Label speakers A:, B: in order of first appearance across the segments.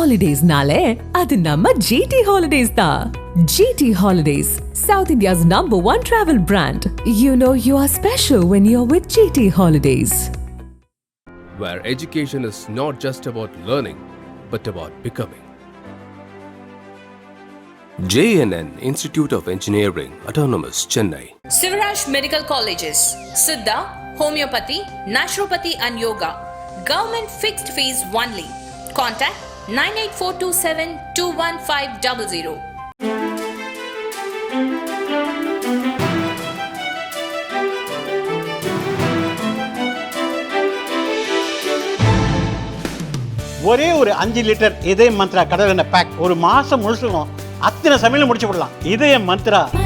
A: ஹாலிடேஸ்னாலே அது நம்ம ஜிடி ஹாலிடேஸ் தான் GT Holidays South India's number one travel brand you know you are special when you are with GT Holidays
B: where education is not just about learning, but about becoming. JNN Institute of Engineering, Autonomous, Chennai.
C: Sivaraj Medical Colleges, Siddha, Homeopathy, Naturopathy and Yoga. Government fixed fees only. Contact 98427 21500.
D: ஒரே ஒரு அஞ்சு litre இதய மந்த்ரா கடல் எண்ணெய் back ஒரு மாசம் முழுசுக்கும் அத்தனை சமையல் முடிச்சு விடலாம் இதய மந்த்ரா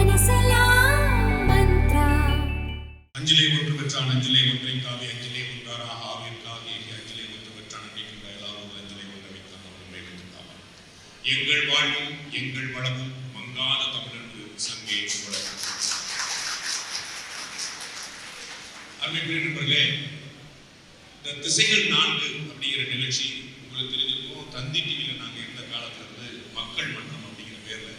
E: இந்த திசைகள் நான்கு அப்படிங்கிற நிகழ்ச்சி உங்களுக்கு தெரிஞ்சிருக்கும். தந்தி டிவியில் நாங்கள் இருந்த காலத்துல இருந்து மக்கள் மன்றம் அப்படிங்கிற பேர்ல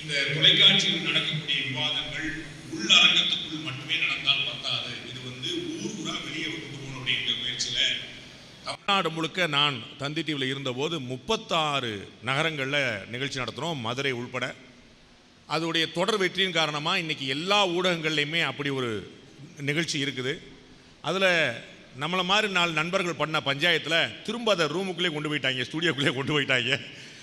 E: இந்த தொலைக்காட்சியில் நடக்கக்கூடிய விவாதங்கள் உள்ளரங்கத்துக்குள் மட்டுமே நடந்தால் பத்தாது. இது வந்து ஊர் ஊரா வெளியே கொண்டு போகணும் அப்படிங்கிற முயற்சியில தமிழ்நாடு முழுக்க நான் தந்தி டிவியில் இருந்தபோது முப்பத்தாறு நகரங்களில் நிகழ்ச்சி நடத்துகிறோம் மதுரை உள்பட. அதோடைய தொடர் வெற்றியின் காரணமாக இன்றைக்கி எல்லா ஊடகங்கள்லையுமே அப்படி ஒரு நிகழ்ச்சி இருக்குது. அதில் நம்மளை மாதிரி நாலு நண்பர்கள் பண்ண பஞ்சாயத்தில் திரும்ப அதை ரூமுக்குள்ளே கொண்டு போயிட்டாங்க ஸ்டூடியோக்குள்ளேயே கொண்டு போயிட்டாங்க.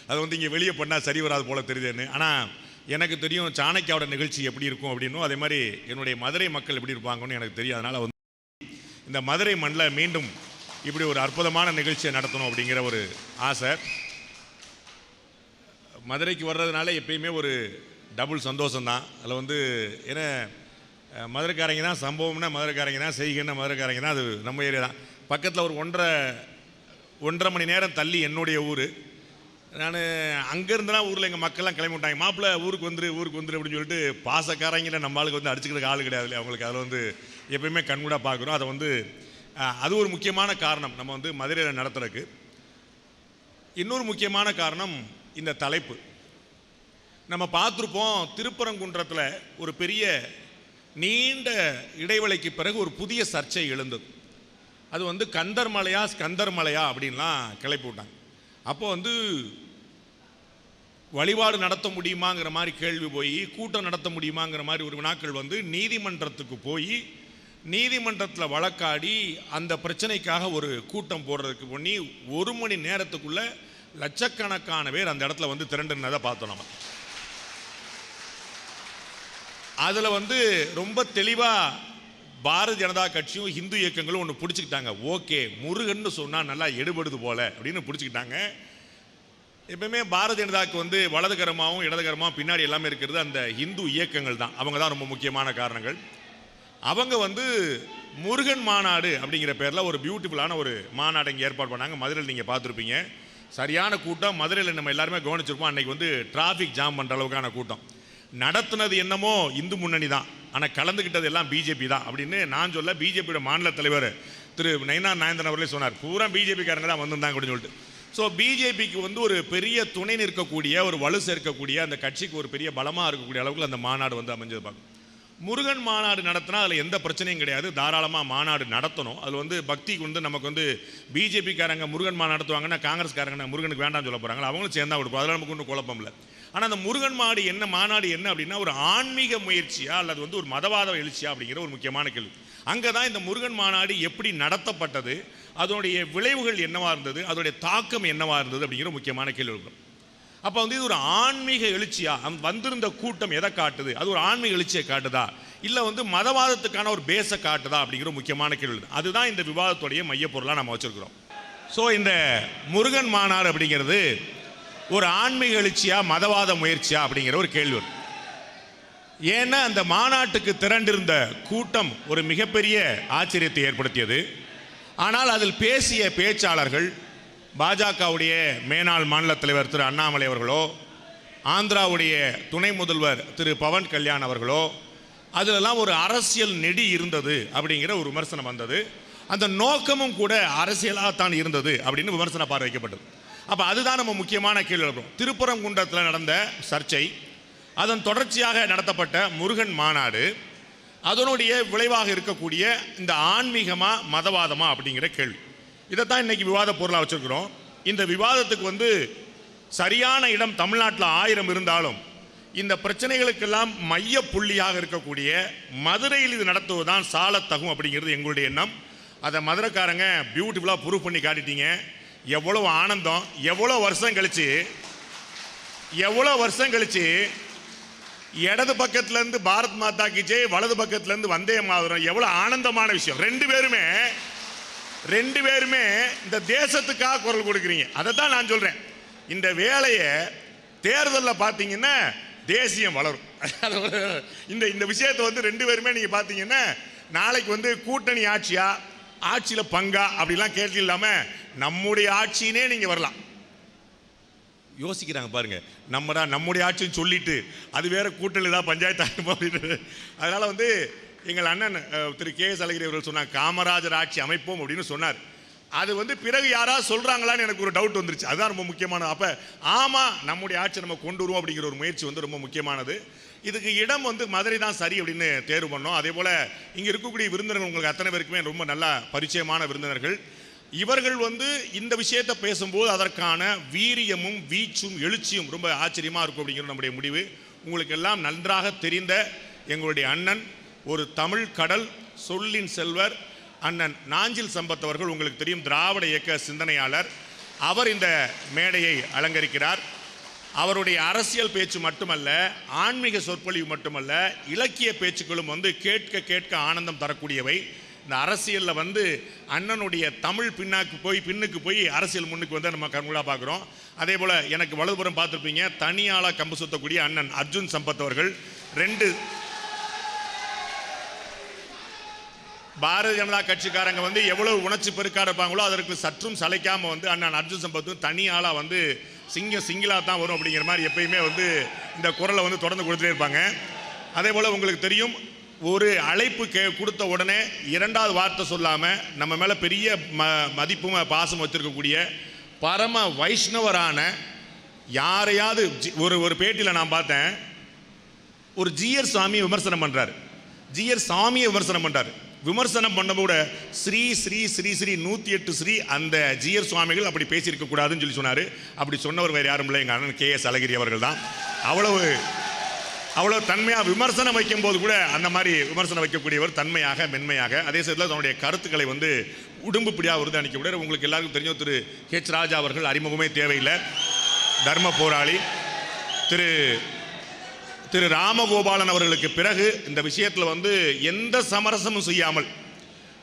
E: அது வந்து இங்கே வெளியே பண்ணால் சரி வராது போல தெரியுதுன்னு. ஆனால் எனக்கு தெரியும் சாணக்கியாவோட நிகழ்ச்சி எப்படி இருக்கும் அப்படின்னும் அதே மாதிரி என்னுடைய மதுரை மக்கள் எப்படி இருப்பாங்கன்னு எனக்கு தெரியும். அதனால் வந்து இந்த மதுரை மண்ணில் மீண்டும் இப்படி ஒரு அற்புதமான நிகழ்ச்சியை நடத்தணும் அப்படிங்கிற ஒரு ஆசை. மதுரைக்கு வர்றதுனால எப்பயுமே ஒரு டபுள் சந்தோஷம்தான். அதில் வந்து ஏன்னா மதுரைக்காரங்க தான் சம்பவம்னா மதுரைக்காரங்க தான் செய்கைன்னா மதுரைக்காரங்க தான் அது நம்ம ஏரியா தான். பக்கத்தில் ஒரு ஒன்றரை ஒன்றரை மணி நேரம் தள்ளி என்னுடைய ஊர். நான் அங்கேருந்துலாம் ஊரில் எங்கள் மக்கள்லாம் கிளம்பி விட்டாங்க. மாப்பிள்ளை ஊருக்கு வந்துரு ஊருக்கு வந்துரு அப்படின்னு சொல்லிட்டு பாசக்காரங்கள நம்ம ஆளுக்கு வந்து அடிச்சுக்கிறதுக்கு ஆள் கிடையாது இல்லையா? அவங்களுக்கு அதில் வந்து எப்பயுமே கண்கூடாக பார்க்குறோம் அதை வந்து அது ஒரு முக்கியமான காரணம் நம்ம வந்து மதுரையில் நடத்துறதுக்கு. இன்னொரு முக்கியமான காரணம் இந்த தலைப்பு. நம்ம பார்த்துருப்போம் திருப்பரங்குன்றத்தில் ஒரு பெரிய நீண்ட இடைவெளிக்கு பிறகு ஒரு புதிய சர்ச்சை எழுந்தது. அது வந்து கந்தர் மலையா ஸ்கந்தர் மலையா? அப்படின்லாம் கிளப்பி விட்டாங்க. அப்போ வந்து வழிபாடு நடத்த முடியுமாங்கிற மாதிரி கேள்வி போய் கூட்டம் நடத்த முடியுமாங்கிற மாதிரி ஒரு வினாக்கள் வந்து நீதிமன்றத்துக்கு போய் நீதிமன்றத்தில் வழக்காடி அந்த பிரச்சனைக்காக ஒரு கூட்டம் போடுறதுக்கு பண்ணி ஒரு மணி நேரத்துக்குள்ளே லட்சக்கணக்கான பேர் அந்த இடத்துல வந்து திரண்டுனதை பார்த்தோம் நம்ம. அதில் வந்து ரொம்ப தெளிவாக பாரதிய ஜனதா கட்சியும் ஹிந்து இயக்கங்களும் ஒன்று பிடிச்சிக்கிட்டாங்க. ஓகே முருகன்னு சொன்னால் நல்லா எடுபடுது போல அப்படின்னு பிடிச்சிக்கிட்டாங்க. எப்பவுமே பாரதிய ஜனதாவுக்கு வந்து வலதுகரமாகவும் இடதுகரமாகவும் பின்னாடி எல்லாமே இருக்கிறது அந்த இந்து இயக்கங்கள் தான். அவங்க தான் ரொம்ப முக்கியமான காரணங்கள். அவங்க வந்து முருகன் மாநாடு அப்படிங்கிற பேரில் ஒரு பியூட்டிஃபுல்லான ஒரு மாநாடு இங்கே ஏற்பாடு பண்ணாங்க. மதுரையில் நீங்கள் பார்த்துருப்பீங்க. சரியான கூட்டம். மதுரையில் நம்ம எல்லாருமே கவனிச்சிருப்போம். அன்னைக்கு வந்து டிராஃபிக் ஜாம் பண்ணுற அளவுக்கான கூட்டம். நடத்துனது என்னமோ இந்து முன்னணி தான். ஆனால் கலந்துக்கிட்டது எல்லாம் பிஜேபி தான். அப்படின்னு நான் சொல்ல பிஜேபியோட மாநில தலைவர் திரு நயனா நாயந்தன் அவர்களே சொன்னார். பூரா பிஜேபிக்காரங்க தான் வந்திருந்தாங்க அப்படின்னு சொல்லிட்டு. ஸோ பிஜேபிக்கு வந்து ஒரு பெரிய துணை நிற்கக்கூடிய ஒரு வலு சேர்க்கக்கூடிய அந்த கட்சிக்கு ஒரு பெரிய பலமாக இருக்கக்கூடிய அளவுக்கு அந்த மாநாடு வந்து அமைஞ்சது பார்க்கும் முருகன் மாநாடு நடத்தினா அதில் எந்த பிரச்சனையும் கிடையாது. தாராளமாக மாநாடு நடத்தணும். அதில் வந்து பக்திக்கு வந்து நமக்கு வந்து பிஜேபிக்காரங்க முருகன் மாநாடு நடத்துவாங்கன்னா காங்கிரஸ்காரங்க முருகனுக்கு வேண்டாம்னு சொல்ல போகிறாங்க அவங்களும் சேர்ந்தா கொடுப்போம். அதில் நமக்கு ஒன்றும் குழப்பம் இல்லை. ஆனால் அந்த முருகன் மாடு என்ன மாநாடு என்ன அப்படின்னா ஒரு ஆன்மீக முயற்சியா அல்லது வந்து ஒரு மதவாத எழுச்சியா அப்படிங்கிற ஒரு முக்கியமான கேள்வி. அங்கே தான் இந்த முருகன் மாநாடு எப்படி நடத்தப்பட்டது அதனுடைய விளைவுகள் என்னவாக இருந்தது அதனுடைய தாக்கம் என்னவாக இருந்தது அப்படிங்கிற முக்கியமான கேள்வி இருக்கும் அப்போ வந்து இது ஒரு ஆன்மீக எழுச்சியா? வந்திருந்த கூட்டம் எதை காட்டுது? அது ஒரு ஆன்மீக எழுச்சியை காட்டுதா? இல்லை வந்து மதவாதத்துக்கான ஒரு பேஸை காட்டுதா அப்படிங்கிற முக்கியமான கேள்வி அதுதான் இந்த விவாதத்துடைய மையப்பொருளாக நம்ம வச்சுருக்கிறோம். ஸோ இந்த முருகன் மாநாடு அப்படிங்கிறது ஒரு ஆன்மீக எழுச்சியா மதவாத முயற்சியா அப்படிங்கிற ஒரு கேள்வி ஏன்னா அந்த மாநாட்டுக்கு திரண்டிருந்த கூட்டம் ஒரு மிகப்பெரிய ஆச்சரியத்தை ஏற்படுத்தியது. ஆனால் அதில் பேசிய பேச்சாளர்கள் பாஜகவுடைய மேனாள் மாநில தலைவர் திரு அண்ணாமலை அவர்களோ ஆந்திராவுடைய துணை முதல்வர் திரு பவன் கல்யாண் அவர்களோ அதிலெல்லாம் ஒரு அரசியல் நெடி இருந்தது அப்படிங்கிற ஒரு விமர்சனம் வந்தது. அந்த நோக்கமும் கூட அரசியலாகத்தான் இருந்தது அப்படின்னு விமர்சன பார்வைக்கப்பட்டது அப்போ அதுதான் நம்ம முக்கியமான கேள்வி எழுப்புறோம். திருப்பரங்குன்றத்தில் நடந்த சர்ச்சை அதன் தொடர்ச்சியாக நடத்தப்பட்ட முருகன் மாநாடு அதனுடைய விளைவாக இருக்கக்கூடிய இந்த ஆன்மீகமா மதவாதமா அப்படிங்கிற கேள்வி. இதைத்தான் இன்னைக்கு விவாத பொருளாக வச்சுருக்கிறோம். இந்த விவாதத்துக்கு வந்து சரியான இடம் தமிழ்நாட்டில் ஆயிரம் இருந்தாலும் இந்த பிரச்சனைகளுக்கெல்லாம் மைய புள்ளியாக இருக்கக்கூடிய மதுரையில் இது நடத்துவது தான் சாலத்தகும் அப்படிங்கிறது எங்களுடைய எண்ணம். அதை மதுரைக்காரங்க பியூட்டிஃபுல்லாக ப்ரூவ் பண்ணி காட்டிட்டீங்க. எவ்வளோ ஆனந்தம் எவ்வளோ வருஷம் கழிச்சு எவ்வளோ வருஷம் கழிச்சு இடது பக்கத்துலேருந்து பாரத் மாதா கி ஜெய் வலது பக்கத்துலேருந்து வந்தே மாதரம் எவ்வளோ ஆனந்தமான விஷயம். ரெண்டு பேருமே ரெண்டு பேருமே இந்த தேசத்துக்காக குரல் கொடுக்குறீங்க. அதை தான் நான் சொல்கிறேன் இந்த வேலையை தேர்தலில் பார்த்தீங்கன்னா தேசியம் வளரும். இந்த இந்த விஷயத்தை வந்து ரெண்டு பேருமே நீங்கள் பார்த்தீங்கன்னா நாளைக்கு வந்து கூட்டணி ஆட்சியாக ஆட்சியில் பங்கா அப்படிலாம் கேள்வி இல்லாமல் நம்முடைய ஆட்சினே நீங்கள் வரலாம். யோசிக்கிறாங்க பாருங்க. நம்ம தான் நம்முடைய ஆட்சின்னு சொல்லிட்டு அது வேற கூட்டல் ஏதாவது பஞ்சாயத்து ஆகும் அப்படின்னு அதனால் வந்து எங்கள் அண்ணன் திரு கே எஸ் அழகிரி அவர்கள் சொன்னாங்க காமராஜர் ஆட்சி அமைப்போம் அப்படின்னு சொன்னார். அது வந்து பிறகு யாராவது சொல்கிறாங்களான்னு எனக்கு ஒரு டவுட் வந்துருச்சு. அதுதான் ரொம்ப முக்கியமானது அப்போ ஆமாம் நம்முடைய ஆட்சி நம்ம கொண்டு வருவோம் அப்படிங்கிற ஒரு முயற்சி வந்து ரொம்ப முக்கியமானது. இதுக்கு இடம் வந்து மதுரை தான் சரி அப்படின்னு தேர்வு பண்ணோம். அதே போல் இங்கே இருக்கக்கூடிய விருந்தினர்கள் உங்களுக்கு அத்தனை பேருக்குமே ரொம்ப நல்லா பரிச்சயமான விருந்தினர்கள். இவர்கள் வந்து இந்த விஷயத்தை பேசும்போது அதற்கான வீரியமும் வீச்சும் எழுச்சியும் ரொம்ப ஆச்சரியமாக இருக்கும் அப்படிங்கிறது நம்முடைய முடிவு. உங்களுக்கு எல்லாம் நன்றாக தெரிந்த எங்களுடைய அண்ணன் ஒரு தமிழ் கடல் சொல்லின் செல்வர் அண்ணன் நாஞ்சில் சம்பத் அவர்கள் உங்களுக்கு தெரியும் திராவிட இயக்க சிந்தனையாளர். அவர் இந்த மேடையை அலங்கரிக்கிறார். அவருடைய அரசியல் பேச்சு மட்டுமல்ல ஆன்மீக சொற்பொழிவு மட்டுமல்ல இலக்கிய பேச்சுக்களும் வந்து கேட்க கேட்க ஆனந்தம் தரக்கூடியவை. இந்த அரசியலில் வந்து அண்ணனுடைய தமிழ் பின்னாக்கு போய் பின்னுக்கு போய் அரசியல் முன்னுக்கு வந்து நம்ம கண்கூடாக பார்க்குறோம் அதே போல் எனக்கு வலதுபுறம் பார்த்துருப்பீங்க தனியாளாக கம்பு சுத்தக்கூடிய அண்ணன் அர்ஜுன் சம்பத் அவர்கள். ரெண்டு பாரதிய ஜனதா கட்சிக்காரங்க வந்து எவ்வளவு உணர்ச்சி பெருக்காக இருப்பாங்களோ அதற்கு சற்றும் சளைக்காமல் வந்து அண்ணன் அர்ஜுன் சம்பத்தும் தனியாளாக வந்து சிங்கம் சிங்கிளாக தான் வரும் அப்படிங்கிற மாதிரி எப்பயுமே வந்து இந்த குரலை வந்து தொடர்ந்து கொடுத்துட்டே இருப்பாங்க. அதே போல் உங்களுக்கு தெரியும் ஒரு அழைப்பு கே கொடுத்த உடனே இரண்டாவது வார்த்தை சொல்லாமல் நம்ம மேலே பெரிய ம மதிப்பும் பாசம் வச்சுருக்கக்கூடிய பரம வைஷ்ணவரான யாரையாவது ஜி- ஒரு ஒரு பேட்டியில் நான் பார்த்தேன். ஒரு ஜிஆர் சாமி விமர்சனம் பண்ணுறாரு ஜிஆர் சாமியை விமர்சனம் பண்ணுறாரு விமர்சனம் பண்ண ஸ்ரீ ஸ்ரீ ஸ்ரீ ஸ்ரீ நூற்றி எட்டு ஸ்ரீ அந்த ஜிஎர் சுவாமிகள் அப்படி பேசியிருக்க கூடாதுன்னு சொல்லி சொன்னார். அப்படி சொன்னவர் வேறு யாரும் இல்லை. எங்கள் அண்ணன் கே. எஸ். அழகிரி அவர்கள் தான். அவ்வளவு அவ்வளோ தன்மையாக விமர்சனம் வைக்கும்போது கூட அந்த மாதிரி விமர்சனம் வைக்கக்கூடியவர் தன்மையாக மென்மையாக. அதே சமயத்தில் தன்னுடைய கருத்துக்களை வந்து உடும்பு பிடியாக விருது அளிக்கக்கூடிய உங்களுக்கு எல்லாருக்கும் தெரிஞ்ச திரு ஹெச் ராஜா அவர்கள் அறிமுகமே தேவையில்லை. தர்ம போராளி திரு திரு ராமகோபாலன் அவர்களுக்கு பிறகு இந்த விஷயத்தில் வந்து எந்த சமரசமும் செய்யாமல்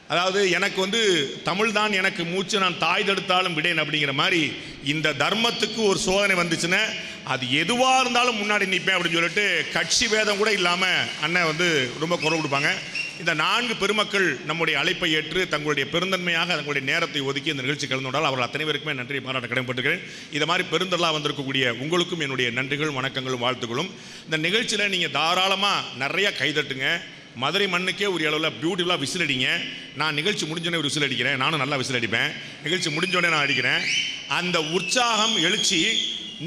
E: அதாவது எனக்கு வந்து தமிழ் தான் எனக்கு மூச்சு நான் தாய் தடுத்தாலும் விடேன் அப்படிங்கிற மாதிரி இந்த தர்மத்துக்கு ஒரு சோதனை வந்துச்சுன்னா அது எதுவாக இருந்தாலும் முன்னாடி நிற்பேன் அப்படின்னு சொல்லிட்டு கட்சி வேதம் கூட இல்லாமல் அண்ணன் வந்து ரொம்ப குரல் கொடுப்பாங்க. இந்த நான்கு பெருமக்கள் நம்முடைய அழைப்பை ஏற்று தங்களுடைய பெருந்தன்மையாக தங்களுடைய நேரத்தை ஒதுக்கி இந்த நிகழ்ச்சி கலந்து கொண்டால் அவர்கள் அத்தனை பேருக்குமே நன்றி பாராட்ட கடமைப்பட்டுக்கிறேன் இது மாதிரி பெருந்தலா வந்திருக்கக்கூடிய உங்களுக்கும் என்னுடைய நன்றிகள் வணக்கங்களும் வாழ்த்துக்களும். இந்த நிகழ்ச்சியில் நீங்கள் தாராளமாக நிறைய கைதட்டுங்க மதுரை மண்ணுக்கே ஒரு அளவில் பியூட்டிஃபுல்லாக விசில் அடிங்க நான் நிகழ்ச்சி முடிஞ்சோடனே ஒரு விசில் அடிக்கிறேன். நானும் நல்லா விசில் அடிப்பேன். நிகழ்ச்சி முடிஞ்சோடனே நான் அடிக்கிறேன். அந்த உற்சாகம் எழுச்சி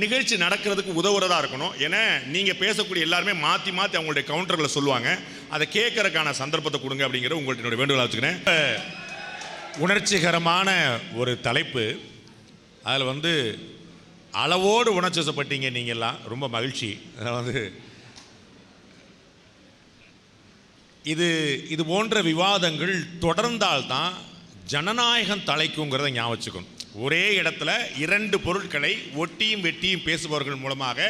E: நிகழ்ச்சி நடக்கிறதுக்கு உதவுறதா இருக்கணும். ஏன்னா நீங்கள் பேசக்கூடிய எல்லாருமே மாற்றி மாற்றி அவங்களுடைய கவுண்டர்களை சொல்லுவாங்க. அதை கேட்கறதுக்கான சந்தர்ப்பத்தை கொடுங்க அப்படிங்கிற உங்கள்கிட்ட என்னுடைய வேண்டுகோளா வச்சுக்கிறேன் உணர்ச்சிகரமான ஒரு தலைப்பு. அதில் வந்து அளவோடு உணர்ச்சிசப்பட்டீங்க நீங்கள்லாம் ரொம்ப மகிழ்ச்சி. அதாவது இது இது போன்ற விவாதங்கள் தொடர்ந்தால்தான் ஜனநாயகம் தலைக்குங்கிறத ஞாபகம் வச்சுக்கணும். ஒரே இடத்துல இரண்டு பொருட்களை ஒட்டியும் வெட்டியும் பேசுபவர்கள் மூலமாக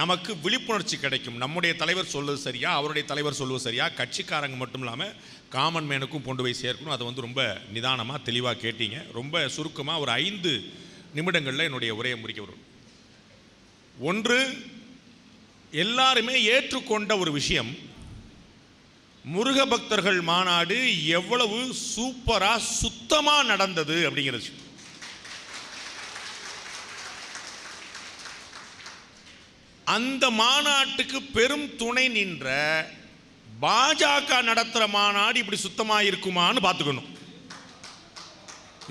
E: நமக்கு விழிப்புணர்ச்சி கிடைக்கும். நம்முடைய தலைவர் சொல்வது சரியா அவருடைய தலைவர் சொல்வது சரியா கட்சிக்காரங்க மட்டும் இல்லாமல் காமன் மேனுக்கும் கொண்டு போய் சேர்க்கணும். அதை வந்து ரொம்ப நிதானமாக தெளிவாக கேட்டீங்க. ரொம்ப சுருக்கமாக ஒரு ஐந்து நிமிடங்களில் என்னுடைய உரையை முடிக்க வரும் ஒன்று எல்லாருமே ஏற்றுக்கொண்ட ஒரு விஷயம். முருக பக்தர்கள் மாநாடு எவ்வளவு சூப்பராக சுத்தமாக நடந்தது அப்படிங்கிறது. அந்த மாநாட்டுக்கு பெரும் துணை நின்ற பாஜக நடத்துகிற மாநாடு இப்படி சுத்தமாக இருக்குமான்னு பார்த்துக்கணும்.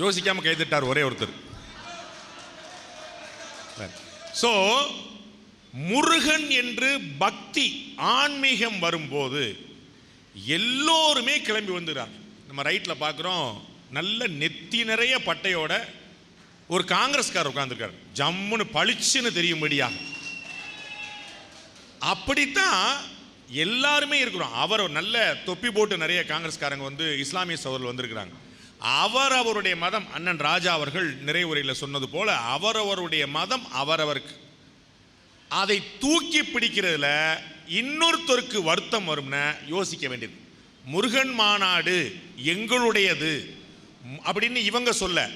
E: யோசிக்காமல் கைதிட்டார் ஒரே ஒருத்தர். ஸோ முருகன் என்று பக்தி ஆன்மீகம் வரும்போது எல்லோருமே கிளம்பி வந்துடுறாங்க. நம்ம ரைட்டில் பார்க்குறோம் நல்ல நெத்தி நிறைய பட்டையோட ஒரு காங்கிரஸ்கார் உட்காந்துருக்கார் ஜம்முன்னு பளிச்சுன்னு தெரியும்படியாக. அப்படித்தான் எல்லாருமே இருக்கிறோம். அவர் ஒரு நல்ல தொப்பி போட்டு நிறைய காங்கிரஸ்காரங்க வந்து இஸ்லாமிய சகோதரர்கள் வந்திருக்கிறாங்க. அவர் அவருடைய மதம் அண்ணன் ராஜா அவர்கள் நிறைவுரையில் சொன்னது போல அவரவருடைய மதம் அவரவருக்கு அதை தூக்கி பிடிக்கிறதுல இன்னொருத்தருக்கு வருத்தம் வரும்னு யோசிக்க வேண்டியது. முருகன் மாநாடு எங்களுடையது. அப்படின்னு இவங்க சொல்ல.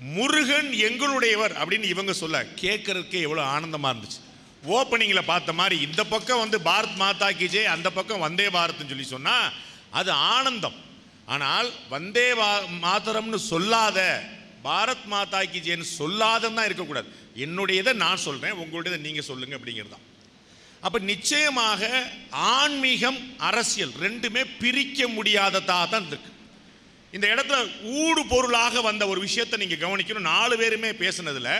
E: முருகன் எங்களுடையவர் அப்படின்னு இவங்க சொல்ல. கேட்கறதுக்கே எவ்வளோ ஆனந்தமாக இருந்துச்சு. ஓப்பனிங்கில் பார்த்த மாதிரி இந்த பக்கம் வந்து பாரத் மாதா கி ஜெய் அந்த பக்கம் வந்தே பாரத்னு சொல்லி சொன்னால் அது ஆனந்தம். ஆனால் வந்தே வா மாதரம்னு சொல்லாத பாரத் மாதா கி ஜெயன்னு சொல்லாதன்னு தான் இருக்கக்கூடாது. என்னுடையதை நான் சொல்கிறேன் உங்களுடையதை நீங்கள் சொல்லுங்கள் அப்படிங்கிறது தான். அப்போ நிச்சயமாக ஆன்மீகம் அரசியல் ரெண்டுமே பிரிக்க முடியாததாக தான் இருக்கு. இந்த இடத்துல ஊடு பொருளாக வந்த ஒரு விஷயத்தை நீங்கள் கவனிக்கணும். நாலு பேருமே பேசுனதில்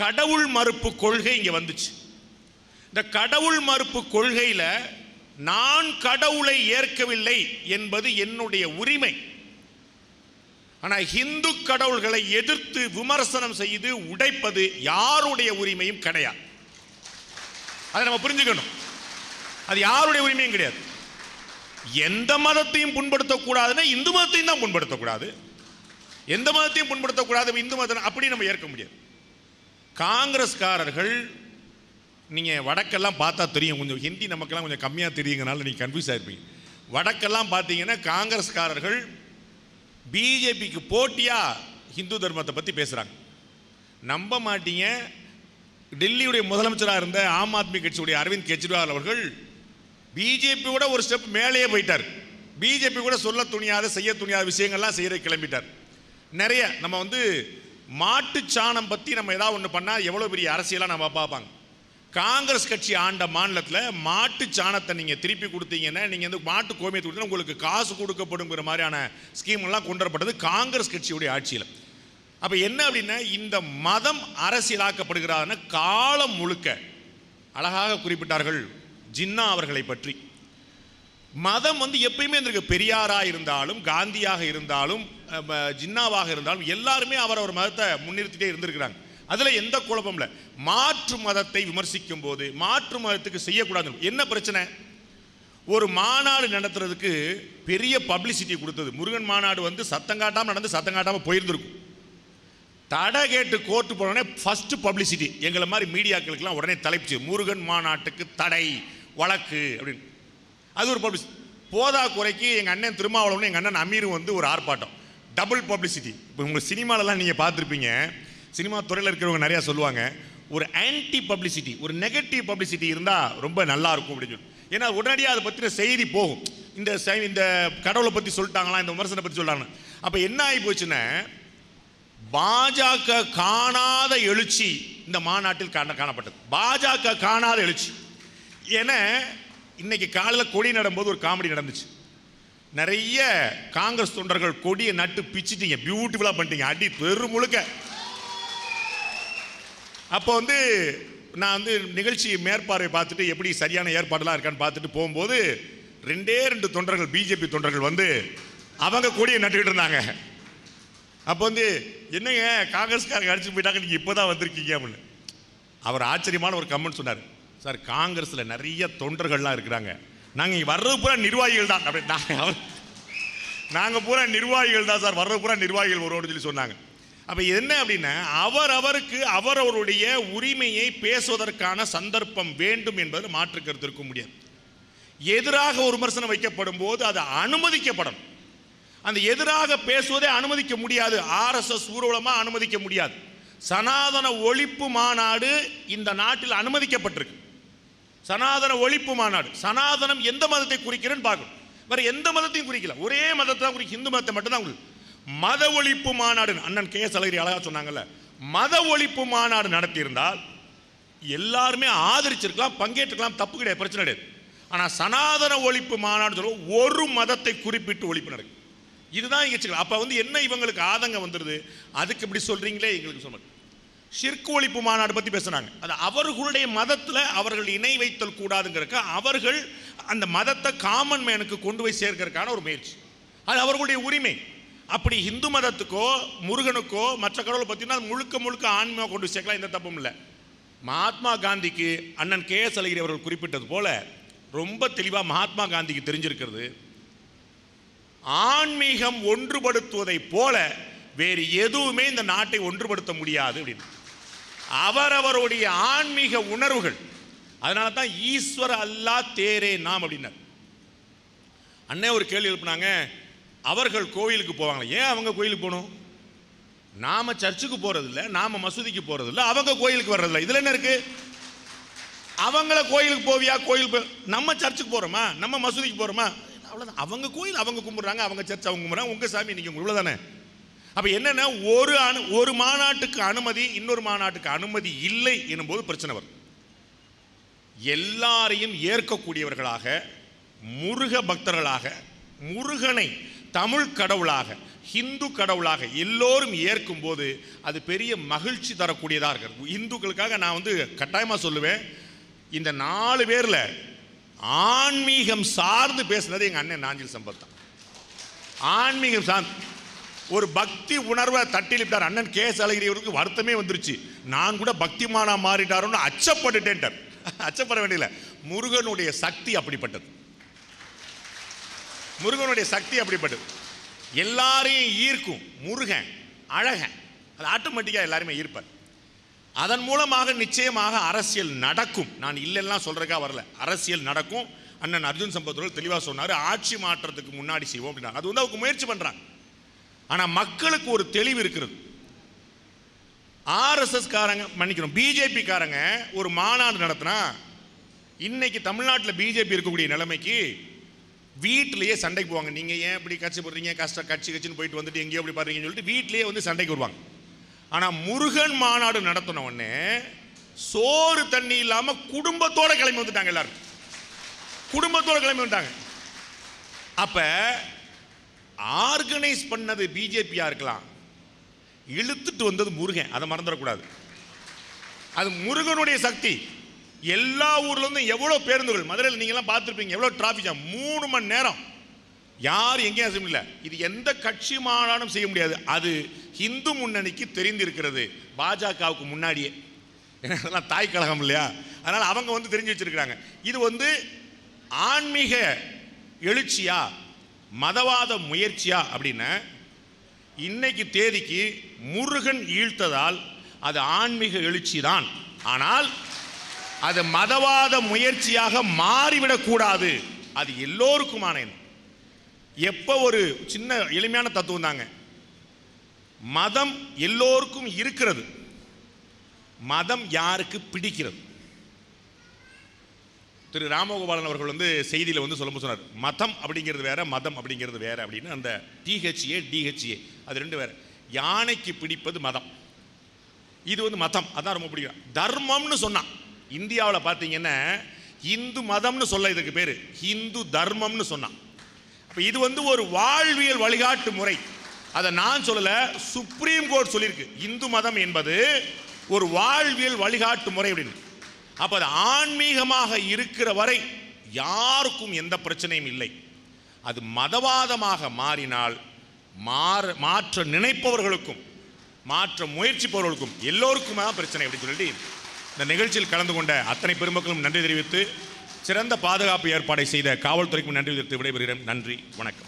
E: கடவுள் மறுப்பு கொள்கை இங்கே வந்துச்சு. இந்த கடவுள் மறுப்பு கொள்கையில் நான் கடவுளை ஏற்கவில்லை என்பது என்னுடைய உரிமை. ஆனால் ஹிந்து கடவுள்களை எதிர்த்து விமர்சனம் செய்து உடைப்பது யாருடைய உரிமையும் கிடையாது. அதை நம்ம புரிஞ்சுக்கணும். அது யாருடைய உரிமையும் கிடையாது. எந்த மதத்தையும் புண்படுத்தக்கூடாதுன்னா இந்து மதத்தையும் தான் புண்படுத்தக்கூடாது. எந்த மதத்தையும் புண்படுத்தக்கூடாது இந்து மதம் அப்படி நம்ம ஏற்க முடியாது. காங்கிரஸ்காரர்கள் நீங்கள் வடக்கெல்லாம் பார்த்தா தெரியும். கொஞ்சம் ஹிந்தி நமக்கெல்லாம் கொஞ்சம் கம்மியாக தெரியுங்கனால நீங்கள் கன்ஃபியூஸ் ஆகிருப்பீங்க வடக்கெல்லாம் பார்த்தீங்கன்னா காங்கிரஸ்காரர்கள் பிஜேபிக்கு போட்டியாக ஹிந்து தர்மத்தை பற்றி பேசுகிறாங்க நம்ப மாட்டீங்க. டெல்லியுடைய முதலமைச்சராக இருந்த ஆம் ஆத்மி கட்சியுடைய அரவிந்த் கெஜ்ரிவால் அவர்கள் பிஜேபி கூட ஒரு ஸ்டெப் மேலேயே போயிட்டார். பிஜேபி கூட சொல்ல துணியாத செய்ய துணியாத விஷயங்கள்லாம் செய்கிற கிளம்பிட்டார். நிறைய நம்ம வந்து மாட்டு சாணம் பற்றி நம்ம ஏதாவது ஒன்று பண்ணால் எவ்வளோ பெரிய அரசியலாக நம்ம பார்ப்பாங்க. காங்கிரஸ் கட்சி ஆண்ட மாநிலத்தில் மாட்டு சாணத்தை நீங்கள் திருப்பி கொடுத்தீங்கன்னா நீங்கள் வந்து மாட்டு கோமியத்தை கொடுத்தீங்கன்னா உங்களுக்கு காசு கொடுக்கப்படுங்கிற மாதிரியான ஸ்கீம் எல்லாம் கொண்டு வரப்பட்டது காங்கிரஸ் கட்சியுடைய ஆட்சியில். அப்போ என்ன அப்படின்னா இந்த மதம் அரசியலாக்கப்படுகிறாருன்னு காலம் முழுக்க அழகாக குறிப்பிட்டார்கள் ஜின்னா அவர்களை பற்றி. மதம் வந்து எப்பயுமே இருந்திருக்கு. பெரியாராக இருந்தாலும் காந்தியாக இருந்தாலும் ஜின்னாவாக இருந்தாலும் எல்லாருமே அவரவர் மதத்தை முன்னிறுத்திட்டே இருந்திருக்கிறாங்க. அதில் எந்த குழப்பம் இல்லை. மாற்று மதத்தை விமர்சிக்கும் போது மாற்று மதத்துக்கு செய்யக்கூடாது என்ன பிரச்சனை? ஒரு மாநாடு நடத்துறதுக்கு பெரிய பப்ளிசிட்டி கொடுத்தது. முருகன் மாநாடு வந்து சத்தம் காட்டாமல் நடந்து சத்தம் காட்டாமல் போயிருந்திருக்கும். தடை கேட்டு கோர்ட்டு போனோடனே ஃபஸ்ட்டு பப்ளிசிட்டி. எங்களை மாதிரி மீடியாக்களுக்கெல்லாம் உடனே தலைப்பிச்சு முருகன் மாநாட்டுக்கு தடை வழக்கு அப்படின்னு. அது ஒரு பப்ளிசிட்டி போதா குறைக்கு எங்கள் அண்ணன் திருமாவளவன் எங்கள் அண்ணன் அமீரும் வந்து ஒரு ஆர்ப்பாட்டம். டபுள் பப்ளிசிட்டி இப்போ உங்களுக்கு சினிமாலலாம் நீங்கள் பார்த்துருப்பீங்க. சினிமா துறையில் இருக்கிறவங்க நிறையா சொல்லுவாங்க. ஒரு ஆன்டி பப்ளிசிட்டி ஒரு நெகட்டிவ் பப்ளிசிட்டி இருந்தால் ரொம்ப நல்லா இருக்கும் அப்படின்னு சொல்லி. ஏன்னா உடனடியாக அதை பற்றின செய்தி போகும். இந்த இந்த கடவுளை பற்றி சொல்லிட்டாங்களா இந்த விமர்சனத்தை பற்றி சொல்லிட்டாங்க அப்போ என்ன ஆகி போச்சுன்னா பாஜக காணாத எழுச்சி இந்த மாநாட்டில் காண காணப்பட்டது. பாஜக காணாத எழுச்சி. என இன்னைக்கு காலையில் கொடி நடும்போது ஒரு காமெடி நடந்துச்சு. நிறைய காங்கிரஸ் தொண்டர்கள் கொடியை நட்டு பிச்சிட்டீங்க. பியூட்டிஃபுல்லாக பண்ணிட்டீங்க. அடி பெரு முழுக்க. அப்போ வந்து நான் வந்து நிகழ்ச்சி மேற்பார்வை பார்த்துட்டு எப்படி சரியான ஏற்பாடெல்லாம் இருக்கான்னு பார்த்துட்டு போகும்போது ரெண்டே ரெண்டு தொண்டர்கள் பிஜேபி தொண்டர்கள் வந்து அவங்க கொடியை நட்டுக்கிட்டு இருந்தாங்க. அப்போ வந்து என்னங்க காங்கிரஸ்காரங்க அடிச்சு போயிட்டாங்க நீங்கள் இப்போ தான் வந்திருக்கீங்க அப்படின்னு. அவர் ஆச்சரியமான ஒரு கமெண்ட் சொன்னார். சார் காங்கிரஸில் நிறைய தொண்டர்கள்லாம் இருக்கிறாங்க. நாங்கள் இங்கே வர்றது பூரா நிர்வாகிகள் தான். அப்படி நாங்கள் அவர் நாங்கள் பூரா நிர்வாகிகள் தான் சார். வர்றது பூரா நிர்வாகிகள் வருவோம்னு சொல்லி சொன்னாங்க. அப்போ என்ன அப்படின்னா அவர் அவருக்கு அவரவருடைய உரிமையை பேசுவதற்கான சந்தர்ப்பம் வேண்டும் என்பது மாற்று கருத்து இருக்க முடியாது. எதிராக ஒரு விமர்சனம் வைக்கப்படும் போது அது அனுமதிக்கப்படும். அந்த எதிராக பேசுவதே அனுமதிக்க முடியாது. ஆர்எஸ்எஸ் ஊர்வலமாக அனுமதிக்க முடியாது. சனாதன ஒழிப்பு மாநாடு இந்த நாட்டில் அனுமதிக்கப்பட்டிருக்கு. சனாதன ஒழிப்பு மாநாடு. சனாதனம் எந்த மதத்தை குறிக்கிறேன்னு பார்க்கணும். வேற எந்த மதத்தையும் குறிக்கல. ஒரே மதத்தை தான் குறிக்கும் இந்து மதத்தை மட்டும்தான் உங்களுக்கு மத ஒழிப்பு மாநாடு அண்ணன் கே எஸ் அழகிரி அழகா சொன்னாங்கல்ல. மத ஒழிப்பு மாநாடு நடத்தியிருந்தால் எல்லாருமே ஆதரிச்சிருக்கலாம் பங்கேற்றுக்கலாம் தப்பு கிடையாது பிரச்சனை கிடையாது. ஆனால் சனாதன ஒழிப்பு மாநாடு சொல்ல ஒரு மதத்தை குறிப்பிட்டு ஒழிப்பு நடக்கும் இதுதான் இங்கே அப்போ வந்து என்ன இவங்களுக்கு ஆதங்கம் வந்துடுது அதுக்கு இப்படி சொல்கிறீங்களே எங்களுக்கு சொல்லுங்கள் ஷிர்கு ஒழிப்பு மாநாடு பற்றி பேசுனாங்க அது அவர்களுடைய மதத்தில் அவர்கள் இணை வைத்தல் கூடாதுங்கிறக்க அவர்கள் அந்த மதத்தை காமன் மேனுக்கு கொண்டு போய் சேர்க்கறதுக்கான ஒரு முயற்சி. அது அவர்களுடைய உரிமை. அப்படி இந்து மதத்துக்கோ முருகனுக்கோ மற்ற கடவுளை பார்த்தீங்கன்னா முழுக்க முழுக்க ஆன்மீகம் கொண்டு சேர்க்கலாம் எந்த தப்பும் இல்லை. மகாத்மா காந்திக்கு அண்ணன் கே எஸ் அழகிரி அவர்கள் குறிப்பிட்டது போல ரொம்ப தெளிவாக மகாத்மா காந்திக்கு தெரிஞ்சிருக்கிறது. ஆன்மீகம் ஒன்றுபடுத்துவதைப் போல வேறு எதுவுமே இந்த நாட்டை ஒன்றுபடுத்த முடியாது அப்படின்னு. அவரவருடைய ஆன்மீக உணர்வுகள். அதனால தான் ஈஸ்வர அல்லா தேரே நாம் அப்படின்னார். அண்ணே ஒரு கேள்வி எழுப்புனாங்க அவர்கள் கோயிலுக்கு போவாங்க ஏன் அவங்க கோயிலுக்கு போகணும்? நாம சர்ச்சுக்கு போகிறதில்ல நாம மசூதிக்கு போகிறதில்ல அவங்க கோயிலுக்கு வர்றதில்ல. இதுல என்ன இருக்கு? அவங்கள கோயிலுக்கு போவியா? கோயில் போ- நம்ம சர்ச்சுக்கு போறோமா? நம்ம மசூதிக்கு போறோமா? அவ்வளோதான் அவங்க கோயில் அவங்க கும்பிடுறாங்க அவங்க சர்ச் அவங்க கும்பிட்றாங்க உங்க சாமி நீங்கள் உங்களுக்கு தானே? அப்போ என்னென்னா ஒரு அனு ஒரு மாநாட்டுக்கு அனுமதி இன்னொரு மாநாட்டுக்கு அனுமதி இல்லை எனும்போது பிரச்சனை வரும். எல்லாரையும் ஏற்கக்கூடியவர்களாக முருக பக்தர்களாக முருகனை தமிழ் கடவுளாக ஹிந்து கடவுளாக எல்லோரும் ஏற்கும் போது அது பெரிய மகிழ்ச்சி தரக்கூடியதாக இருக்கிறது. இந்துக்களுக்காக நான் வந்து கட்டாயமாக சொல்லுவேன் இந்த நாலு பேரில் ஆன்மீகம் சார்ந்து பேசுனது எங்கள் அண்ணன் நாஞ்சில் சம்பத் தான். ஆன்மீகம் சார்ந்து ஒரு பக்தி உணர்வை தட்டிலிட்டார். அண்ணன் கே அழகிரியவருக்கு வருத்தமே வந்துருச்சு. நான் கூட பக்திமானா மாறிட்டாரோன்னு அச்சப்பட்டுட்டேன்ட்டார். அச்சப்பட வேண்டியதில்லை. முருகனுடைய சக்தி அப்படிப்பட்டது. முருகனுடைய சக்தி அப்படிப்பட்டது. எல்லாரையும் ஈர்க்கும் முருகன் அழகன். அது ஆட்டோமேட்டிக்காக எல்லாருமே ஈர்ப்பார். அதன் மூலமாக நிச்சயமாக அரசியல் நடக்கும். நான் இல்லைன்னா சொல்றதுக்காக வரல. அரசியல் நடக்கும். அண்ணன் அர்ஜுன் சம்பத்தோடு தெளிவாக சொன்னார். ஆட்சி மாற்றத்துக்கு முன்னாடி செய்வோம் அப்படின்னா அது வந்து அவங்க முயற்சி பண்ணுறாங்க ஆனால் மக்களுக்கு ஒரு தெளிவு இருக்கிறது. ஆர்எஸ்எஸ் காரங்க மன்னிக்கணும். பிஜேபி காரங்க ஒரு மாநாடு நடத்தினா இன்னைக்கு தமிழ்நாட்டில் பிஜேபி இருக்கக்கூடிய நிலைமைக்கு வீட்டிலேயே சண்டைக்கு போவாங்க. நீங்கள் ஏன் இப்படி கட்சி போடுறீங்க? கஷ்ட கட்சி கட்சின்னு போயிட்டு வந்துட்டு எங்கேயோ இப்படி பாருங்கன்னு சொல்லிட்டு வீட்டிலேயே வந்து சண்டைக்கு வருவாங்க. ஆனால் முருகன் மாநாடு நடத்தின உடனே சோறு தண்ணி இல்லாமல் குடும்பத்தோட கிளம்பி வந்துட்டாங்க எல்லாரும். குடும்பத்தோட கிளம்பி வந்துட்டாங்க. அப்போ ஆர்கனைஸ் பண்ணது பிஜேபியா இருக்கலாம். இழுத்துட்டு வந்தது முருகன். அதை மறந்துடக்கூடாது. அது முருகனுடைய சக்தி. எல்லா ஊர்ல எவ்வளோ எவ்வளவு பேருந்துகள் மதுரையில் நீங்களாம் பார்த்துருப்பீங்க எவ்வளவு டிராஃபிக் மூணு மணி நேரம். யார் எங்கேயும் செய்ய முடியல. இது எந்த கட்சி மாநாடும் செய்ய முடியாது. அது இந்து முன்னணிக்கு தெரிந்திருக்கிறது. பாஜகவுக்கு முன்னாடியே. ஏன்னா அதெல்லாம் தாய் கழகம் இல்லையா? அதனால் அவங்க வந்து தெரிஞ்சு வச்சிருக்கிறாங்க. இது வந்து ஆன்மீக எழுச்சியா? மதவாத முயற்சியா அப்படின்னா இன்னைக்கு தேதிக்கு முருகன் ஈழ்த்ததால் அது ஆன்மீக எழுச்சி தான் ஆனால் அது மதவாத முயற்சியாக மாறிவிடக்கூடாது அது எல்லோருக்குமான எப்போ ஒரு சின்ன எளிமையான தத்துவம் தாங்க. மதம் எல்லோருக்கும் இருக்கிறது. மதம் யாருக்கு பிடிக்கிறது? திரு ராமகோபாலன் அவர்கள் வந்து செய்தியில் வந்து சொல்லும்போது சொன்னார் மதம் அப்படிங்கிறது வேற மதம் அப்படிங்கிறது வேற அப்படின்னு. அந்த டிஹெச்ஏ டிஹெச்ஏ அது ரெண்டு வேற. யானைக்கு பிடிப்பது மதம். இது வந்து மதம். அதான் ரொம்ப பிடிக்கும். தர்மம்னு சொன்னான் இந்தியாவில் பார்த்தீங்கன்னா இந்து மதம்னு சொல்ல இதுக்கு பேர். ஹிந்து தர்மம்னு சொன்னான் அப்போ இது வந்து ஒரு வாழ்வியல் வழிகாட்டு முறை. அதை நான் சொல்லலை சுப்ரீம் கோர்ட் சொல்லியிருக்கு. இந்து மதம் என்பது ஒரு வாழ்வியல் வழிகாட்டு முறை அப்படின்னு. அப்போ அது ஆன்மீகமாக இருக்கிற வரை யாருக்கும் எந்த பிரச்சனையும் இல்லை. அது மதவாதமாக மாறினால் மாற மாற்ற நினைப்பவர்களுக்கும் மாற்ற முயற்சிப்பவர்களுக்கும் எல்லோருக்குமே தான் பிரச்சனை அப்படின்னு சொல்லிட்டு இந்த நிகழ்ச்சியில் கலந்து கொண்ட அத்தனை பெருமக்களும் நன்றி தெரிவித்து சிறந்த பாதுகாப்பு ஏற்பாடை செய்த காவல்துறைக்கும் நன்றி தெரிவித்து விடைபெறுகிறேன். நன்றி வணக்கம்.